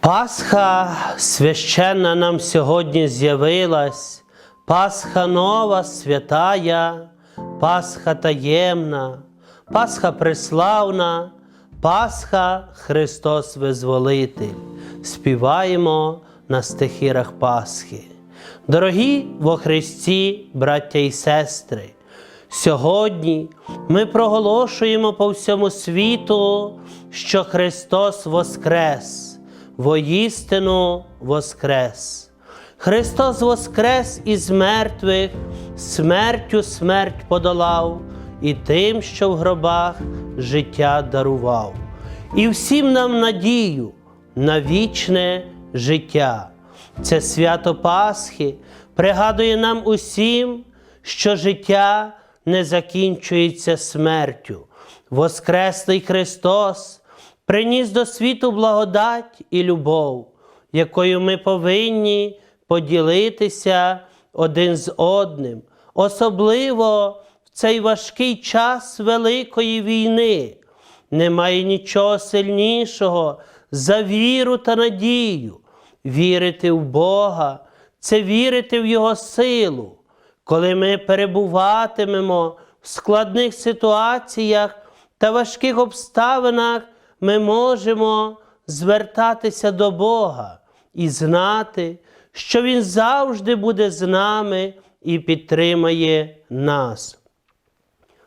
Пасха священна нам сьогодні з'явилась, Пасха нова, святая, Пасха таємна, Пасха преславна, Пасха Христос Визволитель. Співаємо на стихірах Пасхи. Дорогі во Христі, браття і сестри, Сьогодні ми проголошуємо по всьому світу, що Христос Воскрес, воістину Воскрес. Христос Воскрес із мертвих, смертю смерть подолав, і тим, що в гробах життя дарував, і всім нам надію на вічне життя. Це свято Пасхи пригадує нам усім, що життя не закінчується смертю. Воскреслий Христос приніс до світу благодать і любов, якою ми повинні поділитися один з одним, особливо в цей важкий час Великої війни. Немає нічого сильнішого за віру та надію. Вірити в Бога це вірити в Його силу. Коли ми перебуватимемо в складних ситуаціях та важких обставинах, ми можемо звертатися до Бога і знати, що Він завжди буде з нами і підтримає нас.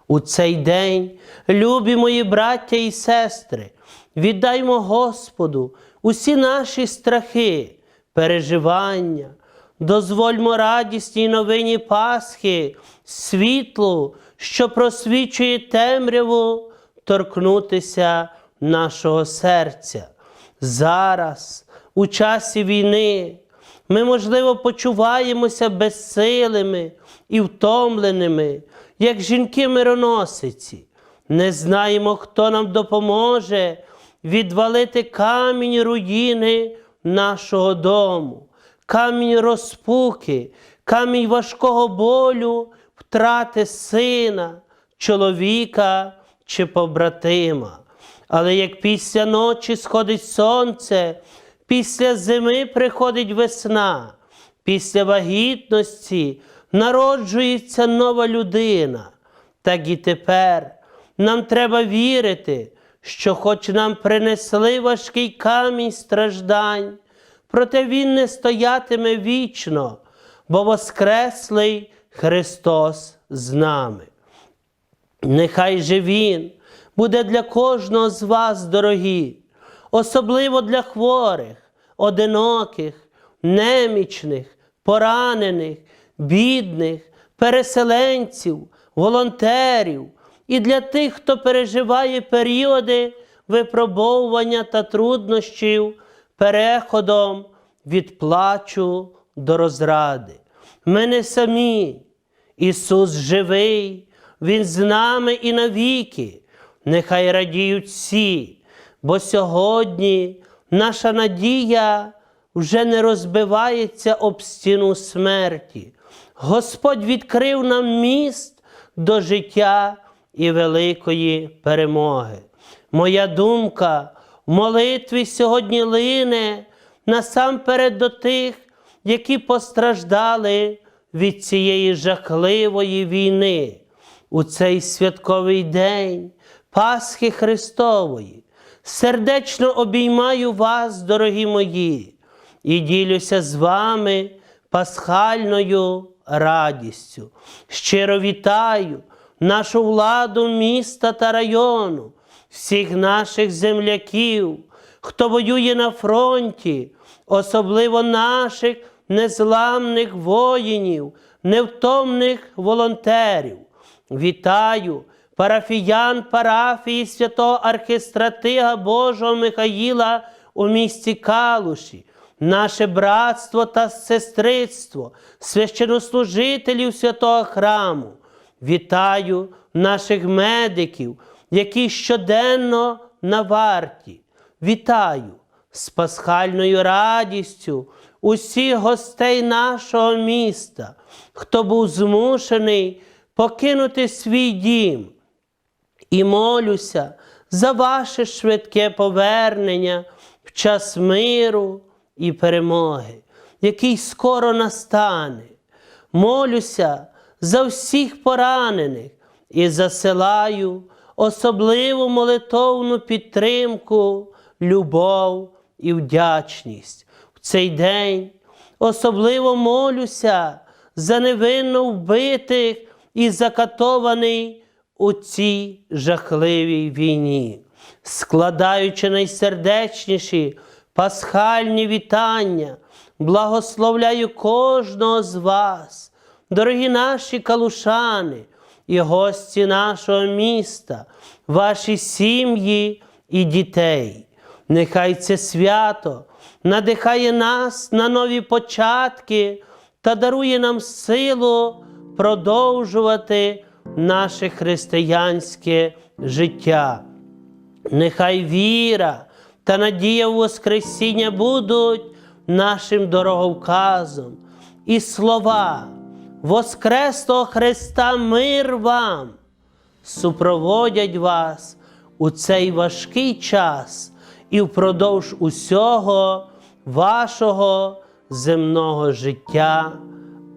У цей день, любі мої браття і сестри, віддаймо Господу усі наші страхи, переживання, дозвольмо радісній новині Пасхи, світлу, що просвічує темряву, торкнутися нашого серця. Зараз, у часі війни, ми, можливо, почуваємося безсилими і втомленими, як жінки-мироносиці. Не знаємо, хто нам допоможе відвалити камінь руїни нашого дому, камінь розпуки, камінь важкого болю, втрати сина, чоловіка чи побратима. Але як після ночі сходить сонце, після зими приходить весна, після вагітності народжується нова людина. Так і тепер нам треба вірити, що хоч нам принесли важкий камінь страждань, проте Він не стоятиме вічно, бо Воскреслий Христос з нами. Нехай же Він буде для кожного з вас, дорогі, особливо для хворих, одиноких, немічних, поранених, бідних, переселенців, волонтерів і для тих, хто переживає періоди випробовування та труднощів переходом від плачу до розради. Ми не самі. Ісус живий, Він з нами і навіки. Нехай радіють всі, бо сьогодні наша надія вже не розбивається об стіну смерті. Господь відкрив нам міст до життя і великої перемоги. Моя думка в молитві сьогодні лине насамперед до тих, які постраждали від цієї жахливої війни у цей святковий день Пасхи Христової. Сердечно обіймаю вас, дорогі мої, і ділюся з вами пасхальною радістю. Щиро вітаю нашу владу міста та району, всіх наших земляків, хто воює на фронті, особливо наших незламних воїнів, невтомних волонтерів. Вітаю парафіян парафії святого архистратига Божого Михаїла у місті Калуші, наше братство та сестрицтво, священнослужителів святого храму. Вітаю наших медиків, які щоденно на варті. Вітаю з пасхальною радістю усіх гостей нашого міста, хто був змушений покинути свій дім. І молюся за ваше швидке повернення в час миру і перемоги, який скоро настане. Молюся за всіх поранених і засилаю особливу молитовну підтримку, любов і вдячність. В цей день особливо молюся за невинно вбитих і закатованих у цій жахливій війні, складаючи найсердечніші пасхальні вітання, благословляю кожного з вас, дорогі наші калушани і гості нашого міста, ваші сім'ї і дітей. Нехай це свято надихає нас на нові початки та дарує нам силу продовжувати наше християнське життя. Нехай віра та надія в Воскресіння будуть нашим дороговказом, і слова Воскреслого Христа мир вам супроводять вас у цей важкий час і впродовж усього вашого земного життя.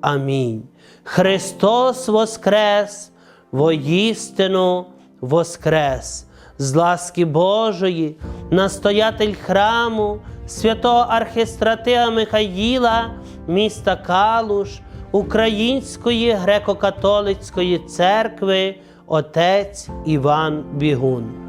Амінь. Христос Воскрес, воістину Воскрес, з ласки Божої, настоятель храму святого архістратига Михаїла, міста Калуш, Української греко-католицької церкви, отець Іван Бігун.